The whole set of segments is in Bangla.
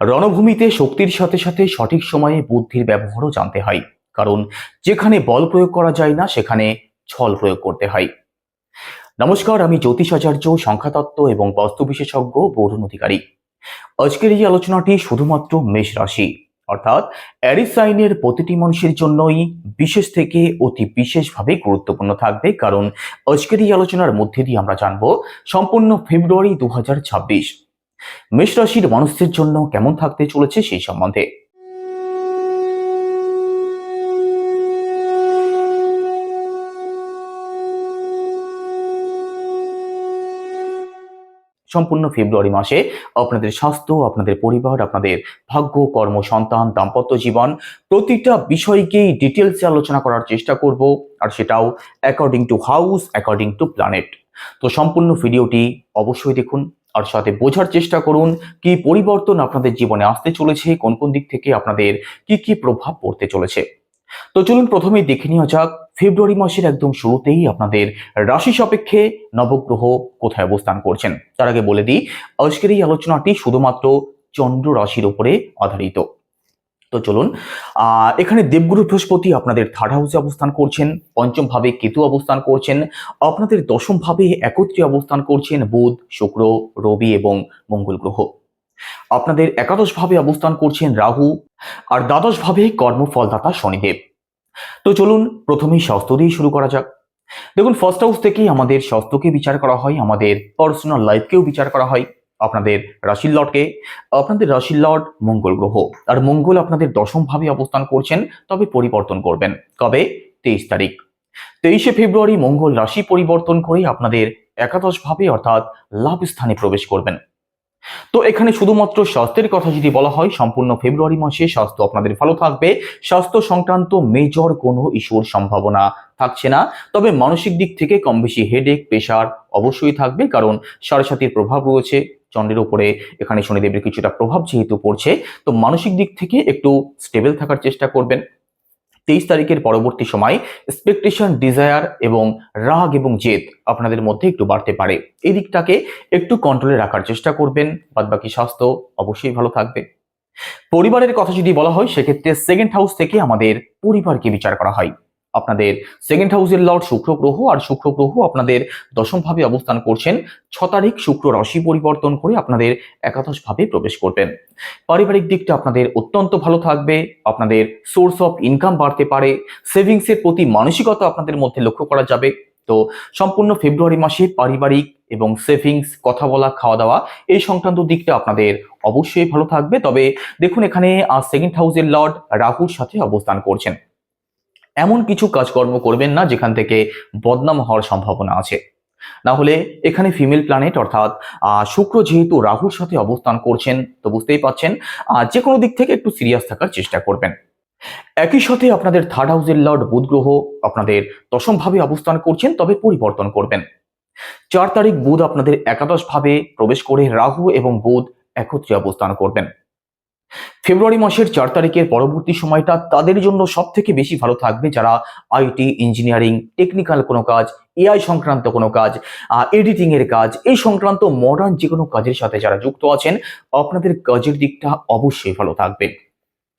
রণভূমিতে শক্তির সাথে সাথে সঠিক সময়ে বুদ্ধির ব্যবহারও জানতে হয়। কারণ যেখানে বল প্রয়োগ করা যায় না, সেখানে ছল প্রয়োগ করতে হয়। নমস্কার, আমি জ্যোতিষাচার্য সংখ্যাতত্ত্ব এবং বস্তু বিশেষজ্ঞ বরুণ অধিকারী। আজকের এই আলোচনাটি শুধুমাত্র মেষ রাশি, অর্থাৎ অ্যারিস সাইনের প্রতিটি মানুষের জন্যই বিশেষ থেকে অতি বিশেষভাবে গুরুত্বপূর্ণ থাকবে। কারণ আজকের এই আলোচনার মধ্যে দিয়ে আমরা জানব, সম্পূর্ণ ফেব্রুয়ারি দু হাজার ছাব্বিশ মেষ রাশির মানুষদের জন্য কেমন থাকতে চলেছে সেই সম্বন্ধে? সম্পূর্ণ ফেব্রুয়ারি মাসে আপনাদের স্বাস্থ্য, আপনাদের পরিবার, আপনাদের ভাগ্য, কর্ম, সন্তান, দাম্পত্য জীবন, প্রতিটা বিষয়কেই ডিটেলসে আলোচনা করার চেষ্টা করব। আর সেটাও according to house according to planet তো সম্পূর্ণ ভিডিওটি অবশ্যই দেখুন। আর সাথে বোঝার চেষ্টা করুন, কি পরিবর্তন আপনাদের জীবনে আসতে চলেছে, কোন কোন দিক থেকে আপনাদের কি কি প্রভাব পড়তে চলেছে। তো চলুন প্রথমেই দেখে নেওয়া যাক, ফেব্রুয়ারি মাসের একদম শুরুতেই আপনাদের রাশি সাপেক্ষে নবগ্রহ কোথায় অবস্থান করছেন। তার আগে বলে দিই, আজকের এই আলোচনাটি শুধুমাত্র চন্দ্র রাশির উপরে আধারিত। তো চলুন এখানে দেবগুরু বৃহস্পতি আপনাদের থার্ড হাউসে অবস্থান করছেন পঞ্চম ভাবে কেতু অবস্থান করছেন, আপনাদের দশম ভাবে একত্রে অবস্থান করছেন বুধ, শুক্র, রবি এবং মঙ্গল গ্রহ। আপনাদের একাদশ ভাবে অবস্থান করছেন রাহু, আর দ্বাদশ ভাবে কর্মফলদাতা শনিদেব। তো চলুন, প্রথমেই স্বাস্থ্য দিয়ে শুরু করা যাক। দেখুন ফার্স্ট হাউস থেকেই আমাদের স্বাস্থ্যকে বিচার করা হয়, আমাদের পার্সোনাল লাইফকেও বিচার করা হয়। আপনাদের রাশির লটকে আপনাদের রাশির লট মঙ্গল গ্রহ। আর মঙ্গল আপনাদের দশম ভাবে অবস্থান করছেন, তবে পরিবর্তন করবেন। কবে? তেইশ তারিখ। তেইশে ফেব্রুয়ারি মঙ্গল রাশি পরিবর্তন করে আপনাদের একাদশ ভাবে অর্থাৎ লাভ স্থানে প্রবেশ করবেন। তো এখানে শুধুমাত্র স্বাস্থ্যের কথা যদি বলা হয়, সম্পূর্ণ ফেব্রুয়ারি মাসে স্বাস্থ্য আপনাদের ভালো থাকবে। স্বাস্থ্য সংক্রান্ত মেজর কোনো ইস্যুর সম্ভাবনা থাকছে না। তবে মানসিক দিক থেকে কম বেশি হেডেক প্রেশার অবশ্যই থাকবে, কারণ সারসাথীর প্রভাব রয়েছে। চন্দ্রের উপরে, এখানে শনিদেবের কিছুটা প্রভাব যেহেতু পড়ছে, তো মানসিক দিক থেকে একটু স্টেবল থাকার চেষ্টা করবেন। তেইশ তারিখের পরবর্তী সময় এক্সপেকটেশন ডিজায়ার এবং রাগ এবং জেদ আপনাদের মধ্যে একটু বাড়তে পারে। এই দিকটাকে একটু কন্ট্রোলে রাখার চেষ্টা করবেন, বাদবাকি স্বাস্থ্য অবশ্যই ভালো থাকবে। পরিবারের কথা যদি বলা হয়, সেক্ষেত্রে সেকেন্ড হাউস থেকে আমাদের পরিবারকে বিচার করা হয়। আপনাদের সেকেন্ড হাউসের লর্ড শুক্র গ্রহ আর শুক্র গ্রহ আপনাদের দশম ভাবে অবস্থান করছেন। ছ তারিখ শুক্র রাশি পরিবর্তন করে আপনাদের একাদশ ভাবে প্রবেশ করবেন। পারিবারিক দিকটা আপনাদের অত্যন্ত ভালো থাকবে, আপনাদের সোর্স অফ ইনকাম বাড়তে পারে সেভিংসের প্রতি মানসিকতা আপনাদের মধ্যে লক্ষ্য করা যাবে। তো সম্পূর্ণ ফেব্রুয়ারি মাসে পারিবারিক এবং সেভিংস কথা বলা, খাওয়া দাওয়া এই সংক্রান্ত দিকটা আপনাদের অবশ্যই ভালো থাকবে। তবে দেখুন এখানে সেকেন্ড হাউসের লর্ড রাহুর সাথে অবস্থান করছেন। এমন কিছু কাজকর্ম করবেন না যেখান থেকে বদনাম হওয়ার সম্ভাবনা আছে। না হলে এখানে ফিমেল প্ল্যানেট অর্থাৎ শুক্র যেহেতু রাহুর সাথে অবস্থান করছেন, তো বুঝতেই পাচ্ছেন যে কোনো দিক থেকে একটু সিরিয়াস থাকার চেষ্টা করবেন। একই সাথে আপনাদের থার্ড হাউসের লর্ড বুধ গ্রহ আপনাদের দশম ভাবে অবস্থান করছেন, তবে পরিবর্তন করবেন। চার তারিখ বুধ আপনাদের একাদশ ভাবে প্রবেশ করে রাহু এবং বুধ একত্রে অবস্থান করবেন। ফেব্রুয়ারি মাসের চার তারিখের পরবর্তী সময়টা তাদের জন্য সব থেকে বেশি ভালো থাকবে যারা আইটি, ইঞ্জিনিয়ারিং, টেকনিক্যাল কোনো কাজ, এআই সংক্রান্ত কোনো কাজ এডিটিং এর কাজ, এই সংক্রান্ত মডার্ন যে কোনো কাজের সাথে যারা যুক্ত আছেন, আপনাদের কাজের দিকটা অবশ্যই ভালো থাকবে।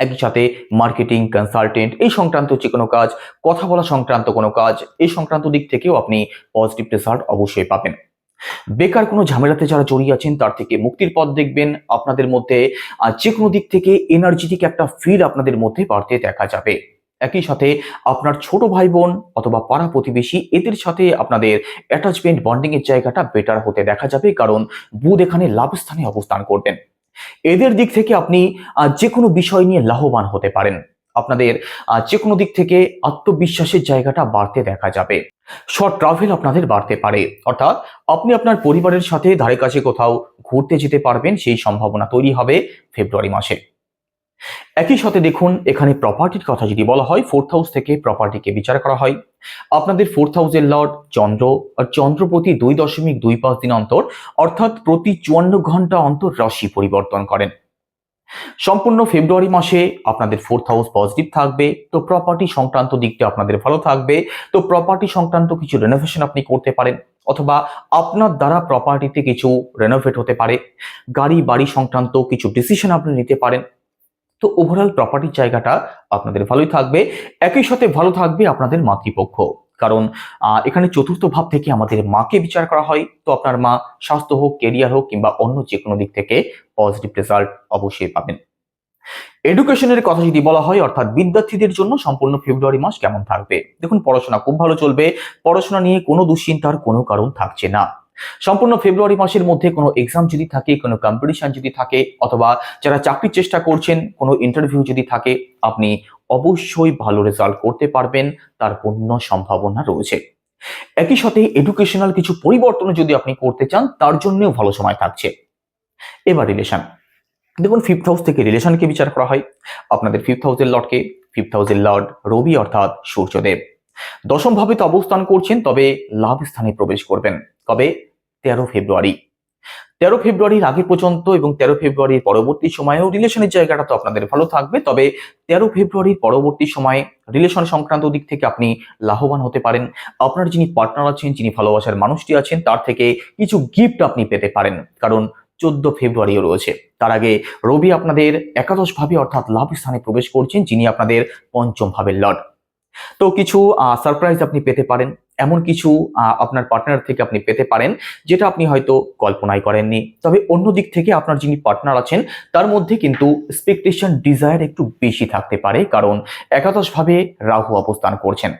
একই সাথে মার্কেটিং কনসালটেন্ট এই সংক্রান্ত যে কোনো কাজ, কথা বলা সংক্রান্ত কোনো কাজ, এই সংক্রান্ত দিক থেকেও আপনি পজিটিভ রেজাল্ট অবশ্যই পাবেন। বেকার কোনো ঝামেলাতে যারা জড়িয়ে আছেন, তার থেকে মুক্তির পথ দেখবেন। আপনাদের মধ্যে যে কোনো দিক থেকে এনার্জেটিক একটা ফিল আপনাদের মধ্যে বাড়তে দেখা যাবে। একই সাথে আপনার ছোট ভাই বোন অথবা পাড়া প্রতিবেশী, এদের সাথে আপনাদের অ্যাটাচমেন্ট বন্ডিং এর জায়গাটা বেটার হতে দেখা যাবে, কারণ বুধ এখানে লাভ স্থানে অবস্থান করবেন। এদের দিক থেকে আপনি যে কোনো বিষয় নিয়ে লাভবান হতে পারেন। আপনাদের যে কোনো দিক থেকে আত্মবিশ্বাসের জায়গাটা বাড়তে দেখা যাবে। শর্ট ট্রাভেল আপনাদের বাড়তে পারে। অর্থাৎ আপনি আপনার পরিবারের সাথে ধারে কাছে কোথাও ঘুরতে যেতে পারবেন, সেই সম্ভাবনা তৈরি হবে ফেব্রুয়ারি মাসে। একই সাথে দেখুন, এখানে প্রপার্টির কথা যদি বলা হয় ফোর্থ হাউস থেকে প্রপার্টিকে বিচার করা হয়। আপনাদের ফোর্থ হাউসের লর্ড চন্দ্র, আর চন্দ্র প্রতি দুই দশমিক দুই পাঁচ দিন অন্তর, অর্থাৎ প্রতি চুয়ান্ন ঘণ্টা অন্তর রাশি পরিবর্তন করেন। সম্পূর্ণ ফেব্রুয়ারি মাসে আপনাদের ফোর্থ হাউস পজিটিভ থাকবে, তো প্রপার্টি সংক্রান্ত দিকটা আপনাদের ভালো থাকবে, তো প্রপার্টি সংক্রান্ত কিছু রেনোভেশন আপনি করতে পারেন, অথবা আপনার দ্বারা প্রপার্টিতে কিছু রেনোভেট হতে পারে, গাড়ি বাড়ি সংক্রান্ত কিছু ডিসিশন আপনি নিতে পারেন, তো ওভারঅল প্রপার্টির জায়গাটা আপনাদের ভালোই থাকবে, একই সাথে ভালো থাকবে আপনাদের মাতৃপক্ষ। কারণ এখানে চতুর্থ ভাব থেকে আমাদের মাকে বিচার করা হয়। তো আপনার মা স্বাস্থ্য হোক কেরিয়ার হোক কিংবা অন্য যে কোনো দিক থেকে পজিটিভ রেজাল্ট অবশ্যই পাবেন। এডুকেশনের কথা যদি বলা হয়, অর্থাৎ বিদ্যার্থীদের জন্য সম্পূর্ণ ফেব্রুয়ারি মাস কেমন থাকবে? দেখুন, পড়াশোনা খুব ভালো চলবে। পড়াশোনা নিয়ে কোনো দুশ্চিন্তার কোনো কারণ থাকছে না। সম্পূর্ণ ফেব্রুয়ারি মাসের মধ্যে কোনো এক্সাম যদি থাকে, কোনো কম্পিটিশন যদি থাকে, অথবা যারা চাকরির চেষ্টা করছেন, কোনো ইন্টারভিউ যদি থাকে, আপনি অবশ্যই ভালো রেজাল্ট করতে পারবেন, তার পূর্ণ সম্ভাবনা রয়েছে। একই সাথে এডুকেশনাল কিছু পরিবর্তন যদি আপনি করতে চান, তার জন্যও ভালো সময় থাকছে। এবার রিলেশন দেখুন ফিফথ হাউস থেকে রিলেশনকে বিচার করা হয়। আপনাদের ফিফথ হাউসের লর্ডকে ফিফথ হাউসের লর্ড রবি অর্থাৎ সূর্যদেব। দশম ভাবে তো অবস্থান করছেন, তবে লাভ স্থানে প্রবেশ করবেন। কবে তেরো ফেব্রুয়ারি। তেরো ফেব্রুয়ারির আগে পর্যন্ত এবং তেরো ফেব্রুয়ারির পরবর্তী সময়েও রিলেশনের জায়গাটা তো আপনাদের ভালো থাকবে, তবে তেরো ফেব্রুয়ারির পরবর্তী সময়ে রিলেশন সংক্রান্ত দিক থেকে আপনি লাভবান হতে পারেন। আপনার যিনি পার্টনার আছেন, যিনি ভালোবাসার মানুষটি আছেন, তার থেকে কিছু গিফট আপনি পেতে পারেন, কারণ চোদ্দ ফেব্রুয়ারিও রয়েছে। তার আগে রবি আপনাদের একাদশ ভাবে অর্থাৎ লাভ স্থানে প্রবেশ করছেন, যিনি আপনাদের পঞ্চম ভাবের লর্ড তো কিছু সারপ্রাইজ আপনি পেতে পারেন। এমন কিছু আপনার পার্টনার থেকে আপনি পেতে পারেন, যেটা আপনি হয়তো কল্পনাই করেননি। তবে অন্য দিক থেকে আপনার যিনি পার্টনার আছেন, তার মধ্যে কিন্তু এক্সপেকটেশন ডিজায়ার একটু বেশি থাকতে পারে, কারণ একাদশভাবে রাহু অবস্থান করছেন।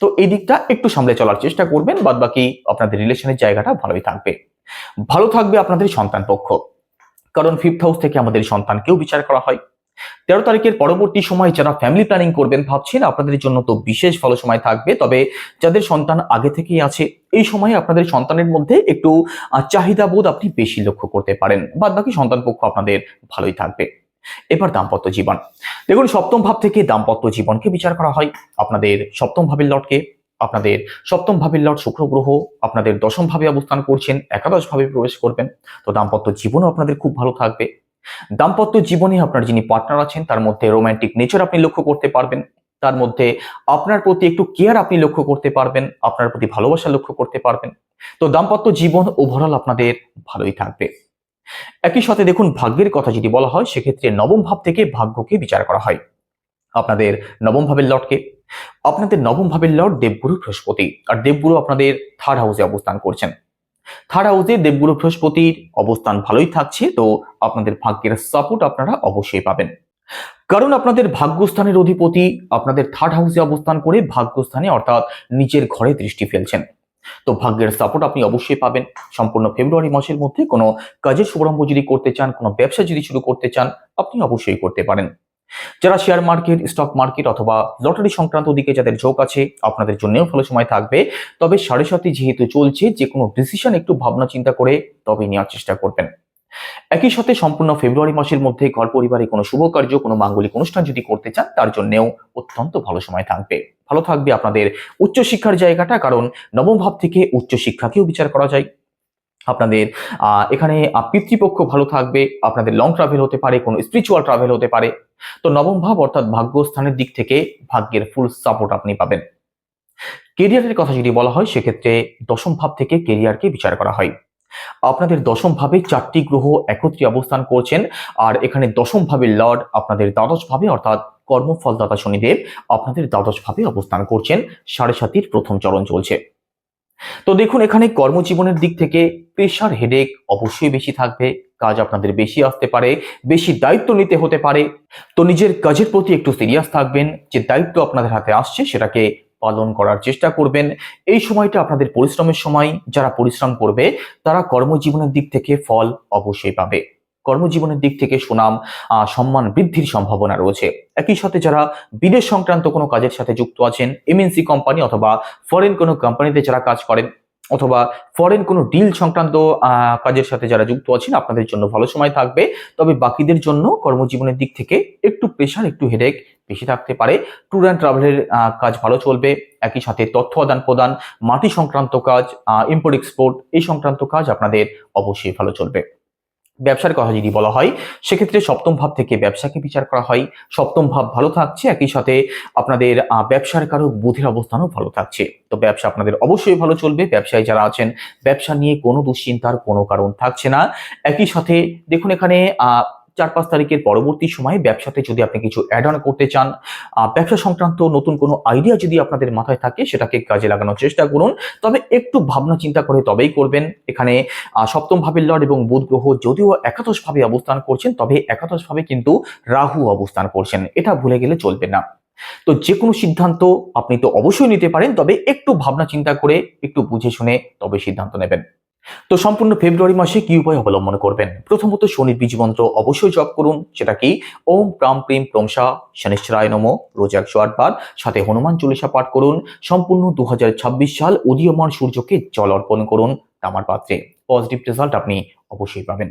তো এই দিকটা একটু সামলে চলার চেষ্টা করবেন বাদ বাকি আপনাদের রিলেশনের জায়গাটা ভালোই থাকবে। ভালো থাকবে আপনাদের সন্তান পক্ষ, কারণ ফিফথ হাউস থেকে আমাদের সন্তানকেও বিচার করা হয়। তেরো তারিখের পরবর্তী সময় যারা ফ্যামিলি প্ল্যানিং করবেন ভাবছেন আপনাদের জন্য তো বিশেষ ভালো সময় থাকবে। তবে যাদের সন্তান আগে থেকেই আছে, এই সময়ে আপনাদের সন্তানের মধ্যে একটু চাহিদাবোধ আপনি বেশি লক্ষ্য করতে পারেন। বাদ বাকি সন্তান পক্ষ আপনাদের ভালোই থাকবে। এবার দাম্পত্য জীবন। দেখুন, সপ্তম ভাব থেকে দাম্পত্য জীবনকে বিচার করা হয়। আপনাদের সপ্তম ভাবের লটকে, আপনাদের সপ্তম ভাবের লট শুক্র গ্রহ, আপনাদের দশম ভাবে অবস্থান করছেন, একাদশ ভাবে প্রবেশ করবেন। তো দাম্পত্য জীবনও আপনাদের খুব ভালো থাকবে। দাম্পত্য জীবনে আপনার যিনি পার্টনার আছেন, তার মধ্যে রোম্যান্টিক নেচার আপনি লক্ষ্য করতে পারবেন। তার মধ্যে আপনার প্রতি একটু কেয়ার আপনি লক্ষ্য করতে পারবেন, আপনার প্রতি ভালোবাসা লক্ষ্য করতে পারবেন। তো দাম্পত্য জীবন ওভারঅল আপনাদের ভালোই থাকবে। একই সাথে দেখুন, ভাগ্যের কথা যদি বলা হয়, সেক্ষেত্রে নবম ভাব থেকে ভাগ্যকে বিচার করা হয়। আপনাদের নবম ভাবের লটকে আপনাদের নবম ভাবের লর্ড দেবগুরু বৃহস্পতি। আর দেবগুরু আপনাদের থার্ড হাউসে অবস্থান করছেন। থার্ড হাউসে দেবগুরু বৃহস্পতির অবস্থান ভালোই থাকছে, তো আপনাদের ভাগ্যের সাপোর্ট আপনারা অবশ্যই পাবেন। কারণ আপনাদের ভাগ্যস্থানের অধিপতি আপনাদের থার্ড হাউসে অবস্থান করে ভাগ্যস্থানে অর্থাৎ নিজের ঘরে দৃষ্টি ফেলছেন। তো ভাগ্যের সাপোর্ট আপনি অবশ্যই পাবেন। সম্পূর্ণ ফেব্রুয়ারি মাসের মধ্যে কোনো কাজের শুভারম্ভ যদি করতে চান, কোনো ব্যবসা যদি শুরু করতে চান, আপনি অবশ্যই করতে পারেন। যারা শেয়ার মার্কেট স্টক মার্কেট অথবা লটারি সংক্রান্ত দিকে যাদের ঝোঁক আছে, আপনাদের জন্যও ভালো সময় থাকবে। তবে সাড়ে সাথে যেহেতু চলছে, যে কোনো ডিসিশন একটু ভাবনা চিন্তা করে তবে নেওয়ার চেষ্টা করবেন। একই সাথে সম্পূর্ণ ফেব্রুয়ারি মাসের মধ্যে ঘর পরিবারে কোনো শুভ কার্য, কোনো মাঙ্গলিক অনুষ্ঠান যদি করতে চান, তার জন্যও অত্যন্ত ভালো সময় থাকবে। ভালো থাকবে আপনাদের উচ্চশিক্ষার জায়গাটা, কারণ নবম ভাব থেকে উচ্চশিক্ষাকেও বিচার করা যায়। আপনাদের এখানে পিতৃপক্ষ ভালো থাকবে, আপনাদের লং ট্রাভেল হতে পারে, কোনো স্পিরিচুয়াল ট্রাভেল হতে পারে। তো নবম ভাব অর্থাৎ ভাগ্যস্থানের দিক থেকে ভাগ্যের ফুল সাপোর্ট আপনি পাবেন। কেরিয়ারের কথা যদি বলা হয়, সেক্ষেত্রে দশম ভাব থেকে কেরিয়ারকে বিচার করা হয়। আপনাদের দশম ভাবে চারটি গ্রহ একত্রে অবস্থান করছেন, আর এখানে দশম ভাবের লর্ড আপনাদের দ্বাদশ ভাবে, অর্থাৎ কর্মফলদাতা শনিদেব আপনাদের দ্বাদশ ভাবে অবস্থান করছেন, সাড়ে সাতির প্রথম চরণ চলছে। তো দেখুন, এখানে কর্মজীবনের দিক থেকে প্রেশার হেডেক অবশ্যই বেশি থাকবে। কাজ আপনাদের বেশি আসতে পারে, বেশি দায়িত্ব নিতে হতে পারে। তো নিজের কাজের প্রতি একটু সিরিয়াস থাকবেন, যে দায়িত্ব আপনাদের হাতে আসছে সেটাকে পালন করার চেষ্টা করবেন। এই সময়টা আপনাদের পরিশ্রমের সময়, যারা পরিশ্রম করবে, তারা কর্মজীবনের দিক থেকে ফল অবশ্যই পাবে। কর্মজীবনের দিক থেকে সুনাম সম্মান বৃদ্ধির সম্ভাবনা রয়েছে। একই সাথে যারা বিদেশ সংক্রান্ত কোনো কাজের সাথে যুক্ত আছেন এমএনসি কোম্পানি অথবা ফরেন কোনো কোম্পানিতে যারা কাজ করেন অথবা ফরেন কোনো ডিল সংক্রান্ত কাজের সাথে যারা যুক্ত আছেন, আপনাদের জন্য ভালো সময় থাকবে। তবে বাকিদের জন্য কর্মজীবনের দিক থেকে একটু প্রেশার একটু হেডেক বেশি থাকতে পারে। ট্যুর অ্যান্ড ট্রাভেলের কাজ ভালো চলবে। একই সাথে তথ্য আদান প্রদান, মাটি সংক্রান্ত কাজ ইম্পোর্ট এক্সপোর্ট এই সংক্রান্ত কাজ আপনাদের অবশ্যই ভালো চলবে। ব্যবসার কথা যদি বলা হয়, সেক্ষেত্রে সপ্তম ভাব থেকে ব্যবসাকে বিচার করা হয়। সপ্তম ভাব ভালো থাকছে, একই সাথে আপনাদের ব্যবসার কারও বুধের অবস্থানও ভালো থাকছে। তো ব্যবসা আপনাদের অবশ্যই ভালো চলবে। ব্যবসায় যারা আছেন, ব্যবসা নিয়ে কোনো দুশ্চিন্তার কোনো কারণ থাকছে না। একই সাথে দেখুন এখানে চার পাঁচ তারিখের পরবর্তী সময়ে ব্যবসাতে যদি আপনি কিছু অ্যাড অন করতে চান ব্যবসা সংক্রান্ত নতুন কোনো আইডিয়া যদি আপনাদের মাথায় থাকে, সেটাকে কাজে লাগানোর চেষ্টা করুন। তবে একটু ভাবনা চিন্তা করে তবেই করবেন। এখানে সপ্তম ভাবের লর্ড এবং বুধ গ্রহ যদিও একাদশ ভাবে অবস্থান করছেন, তবে একাদশ ভাবে কিন্তু রাহু অবস্থান করছেন। এটা ভুলে গেলে চলবে না। তো যে কোনো সিদ্ধান্ত আপনি তো অবশ্যই নিতে পারেন, তবে একটু ভাবনা চিন্তা করে, একটু বুঝে শুনে তবে সিদ্ধান্ত নেবেন। তো সম্পূর্ণ ফেব্রুয়ারি মাসে কি উপায় অবলম্বন করবেন? প্রথমত শনির বীজ মন্ত্র অবশ্যই জপ করুন, সেটা কি? ওম প্রাম প্রিম প্রমসা শনিশ্চরায় নম, রোজ একশো আটবার সাথে হনুমান চল্লিশা পাঠ করুন, সম্পূর্ণ দুহাজার ছাব্বিশ সাল উদীয়মান সূর্যকে জল অর্পণ করুন তামার পাত্রে। পজিটিভ রেজাল্ট আপনি অবশ্যই পাবেন।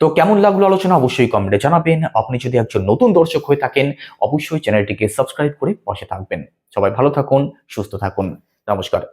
তো কেমন লাগল আলোচনা অবশ্যই কমেন্টে জানাবেন। আপনি যদি একজন নতুন দর্শক হয়ে থাকেন, অবশ্যই চ্যানেলটিকে সাবস্ক্রাইব করে পাশে থাকবেন। সবাই ভালো থাকুন, সুস্থ থাকুন। নমস্কার।